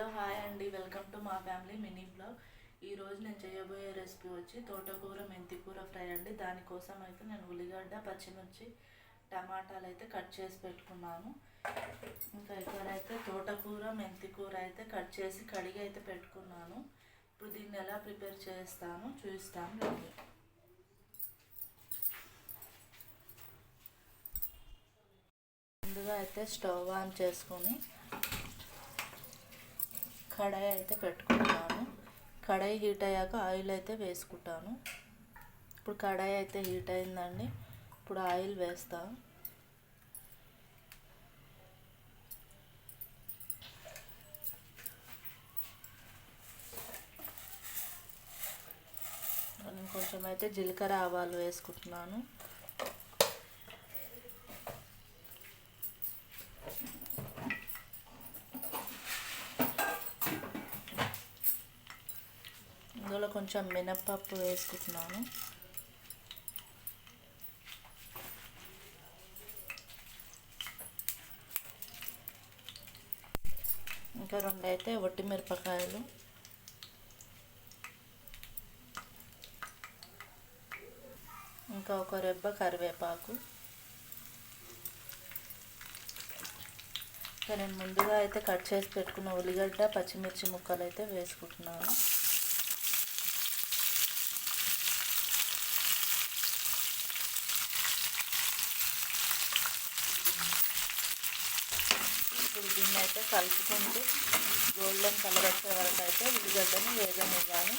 Hello hi అండి. Welcome to మా family mini blog. ఈరోజు నేను చేయబోయే రెసిపీ వచ్చి తోటకూర మెంతికూర ఫ్రై అండి. దానికోసం అయితే నేను ఉల్లిగడ్డ పచ్చిమిర్చి టమాటాలు అయితే కట్ చేసి పెట్టుకున్నాను. ఇంకా ఇక్కడైతే తోటకూర మెంతికూర అయితే కట్ చేసి కడిగి అయితే పెట్టుకున్నాను. ఇప్పుడు దీన్ని ఎలా ప్రిపేర్ చేస్తాను చూస్తాను రండి. ముందుగా అయితే స్టవ్ ఆన్ చేసుకొని కడాయి అయితే పెట్టుకుంటాను. కడాయి హీట్ అయ్యాక ఆయిల్ అయితే వేసుకుంటాను. ఇప్పుడు కడాయి అయితే హీట్ అయిందండి. ఇప్పుడు ఆయిల్ వేస్తా. నేను కొంచెం అయితే జీలకర్ర ఆవాలు వేసుకుంటున్నాను. ఇందులో కొంచెం మినప్పప్పు వేసుకుంటున్నాను. ఇంకా రెండు అయితే ఒట్టి మిరపకాయలు ఇంకా ఒక రెబ్బ కరివేపాకు. నేను ముందుగా అయితే కట్ చేసి పెట్టుకున్న ఉల్లిగడ్డ పచ్చిమిర్చి ముక్కలు అయితే వేసుకుంటున్నాను. ఇప్పుడు దీన్ని అయితే కలుపుకుంటూ గోల్డెన్ కలర్ వచ్చే వరకు అయితే ఉల్లిగడ్డని వేగనివ్వాలి.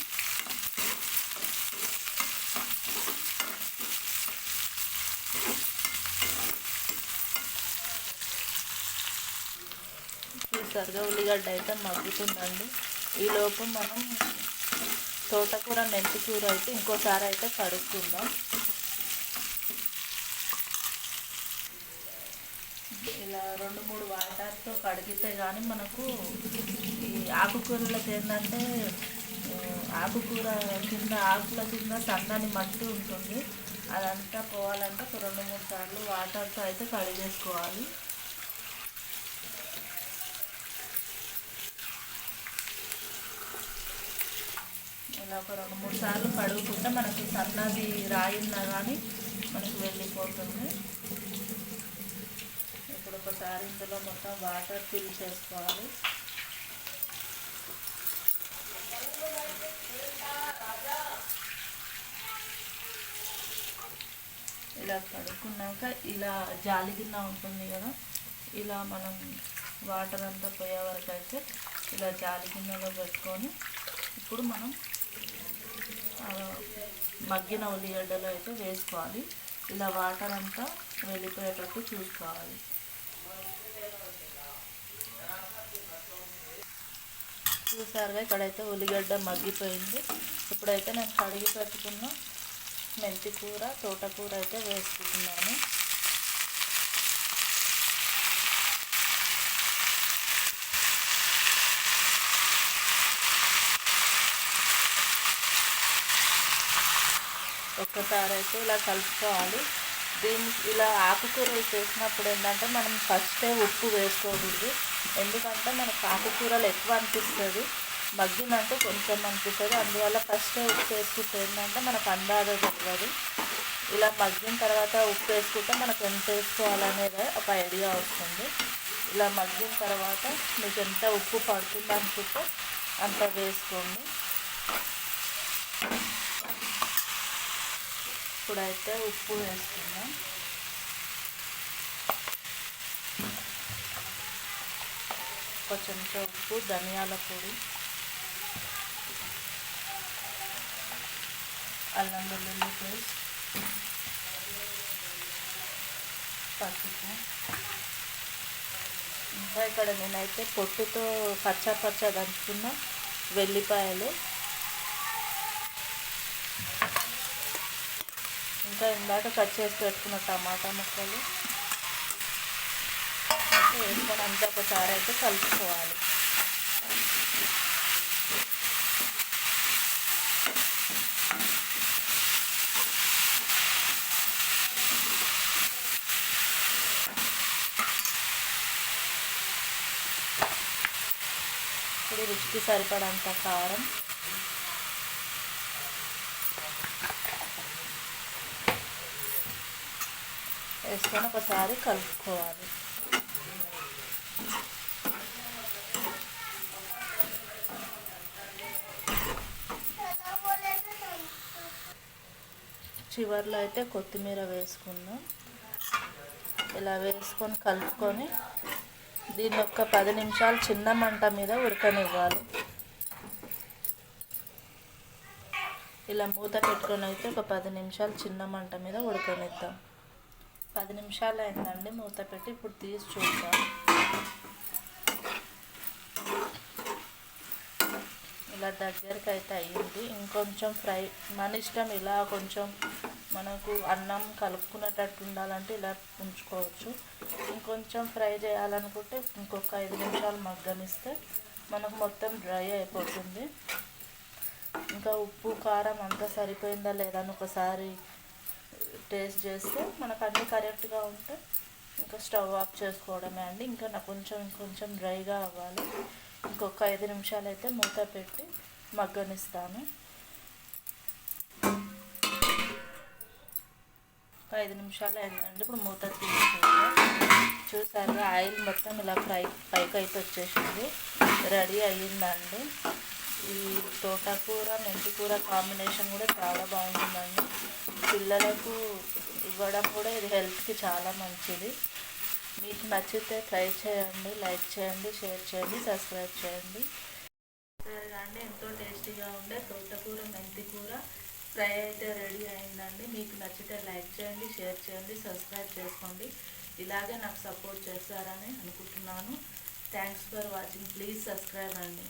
చూసారుగా ఉల్లిగడ్డ అయితే మగ్గుతుందండి. ఈలోపు మనం తోటకూర మెంతికూర అయితే ఇంకోసారి అయితే కడుక్కుందాం ఇలా రెండు మూడు వాటర్తో కడిగితే కానీ మనకు ఈ ఆకుకూరలకు ఏంటంటే ఆకుకూర కింద ఆకుల కింద సన్నని మట్టి ఉంటుంది. అదంతా పోవాలంటే ఒక రెండు మూడు సార్లు వాటర్తో అయితే కడిగేసుకోవాలి. ఇలా ఒక రెండు మూడు సార్లు కడుగుకుంటే మనకి సన్నది రాయిన్నా కానీ మనకు వెళ్ళిపోతుంది. ఇప్పుడు ఒకసారి ఇందులో మొత్తం వాటర్ ఫిల్ చేసుకోవాలి. ఇలా కడుక్కున్నాక ఇలా జాలి గిన్నె ఉంటుంది కదా ఇలా మనం వాటర్ అంతా పోయే వరకు అయితే ఇలా జాలి గిన్నెలో పెట్టుకొని ఇప్పుడు మనం మగ్గిన ఉల్లిగడ్డలు అయితే వేసుకోవాలి. ఇలా వాటర్ అంతా వెళ్ళిపోయేటట్టు చూసుకోవాలి. చూసారుగా ఇక్కడైతే ఉల్లిగడ్డ మగ్గిపోయింది. ఇప్పుడైతే నేను కడిగి పెట్టుకున్న మెంతి కూర తోటకూర అయితే వేసుకుంటున్నాను. ఒక్కసారి అయితే ఇలా కలుపుకోవాలి. దీన్ని ఇలా ఆకుకూరలు చేసినప్పుడు ఏంటంటే మనం ఫస్టే ఉప్పు వేసుకోకూడదు. ఎందుకంటే మనకు ఆకుకూరలు ఎక్కువ అనిపిస్తుంది. మగ్గినంటే కొంచెం అనిపిస్తుంది. అందువల్ల ఫస్ట్ ఉప్పు వేసుకుంటే ఏంటంటే మనకు అందాజ తెలియదు ఇలా మగ్గిన తర్వాత ఉప్పు వేసుకుంటే మనకు ఎంత వేసుకోవాలనేది ఒక ఐడియా వస్తుంది. ఇలా మగ్గిన తర్వాత మీకు ఎంత ఉప్పు పడుతుంది అనుకుంటే అంత వేసుకోండి. ఇప్పుడైతే ఉప్పు వేసుకుందాం. ఒక చెంచా ఉప్పు ధనియాల పొడి అల్లం వెల్లుల్లి పేస్ట్ పసుపు. ఇంకా ఇక్కడ నేనైతే పొట్టుతో పచ్చ పచ్చ దంచుకున్న వెల్లిపాయలు. ఇంకా ఇందాక కట్ చేసి పెట్టుకున్న టమాటా ముక్కలు. అయితే వేసుకొని అంతా ఒకసారి అయితే కలుపుకోవాలి. ఇప్పుడు రుచికి సరిపడంత కారం. వేసుకొని ఒకసారి కలుపుకోవాలి. చివర్లో అయితే కొత్తిమీర వేసుకుందాం. ఇలా వేసుకొని కలుపుకొని దీన్ని ఒక పది నిమిషాలు చిన్న మంట మీద ఉడకనివ్వాలి. ఇలా మూత పెట్టుకొని అయితే ఒక పది నిమిషాలు చిన్న మంట మీద ఉడకనిద్దాం. పది నిమిషాలు అయిందండి మూత పెట్టి ఇప్పుడు తీసి చూద్దాం. ఇలా దగ్గరికి అయితే అయ్యింది. ఇంకొంచెం ఫ్రై మన ఇష్టం ఇలా కొంచెం మనకు అన్నం కలుపుకునేటట్టు ఉండాలంటే ఇలా ఉంచుకోవచ్చు. ఇంకొంచెం ఫ్రై చేయాలనుకుంటే ఇంకొక ఐదు నిమిషాలు మగ్గనిస్తే మనకు మొత్తం డ్రై అయిపోతుంది. ఇంకా ఉప్పు కారం అంతా సరిపోయిందా లేదా అని ఒకసారి టేస్ట్ చేస్తే మనకు అన్నీ కరెక్ట్గా ఉంటే ఇంకా స్టవ్ ఆఫ్ చేసుకోవడమే అండి. ఇంకా నాకు కొంచెం ఇంకొంచెం డ్రైగా అవ్వాలి. ఇంకొక ఐదు నిమిషాలు అయితే మూత పెట్టి మగ్గనిస్తాను. ఒక ఐదు నిమిషాలు అయిందండి ఇప్పుడు మూత తీసుకుంటే చూసారు ఆయిల్ మొత్తం ఇలా ఫ్రై పైకి అయితే వచ్చేసింది. రెడీ అయ్యిందండి. ఈ తోటకూర మెంతికూర కాంబినేషన్ కూడా చాలా బాగుంటుందండి. పిల్లలకు ఇవ్వడం కూడా ఇది హెల్త్కి చాలా మంచిది. మీకు నచ్చితే ట్రై చేయండి లైక్ చేయండి షేర్ చేయండి సబ్స్క్రైబ్ చేయండి. అండి ఎంతో టేస్టీగా ఉండే తోటకూర మెంతి కూర ఫ్రై అయితే రెడీ అయిందండి. మీకు నచ్చితే లైక్ చేయండి షేర్ చేయండి సబ్స్క్రైబ్ చేసుకోండి. ఇలాగే నాకు సపోర్ట్ చేస్తారని అనుకుంటున్నాను. Thanks for watching. Please subscribe అండి.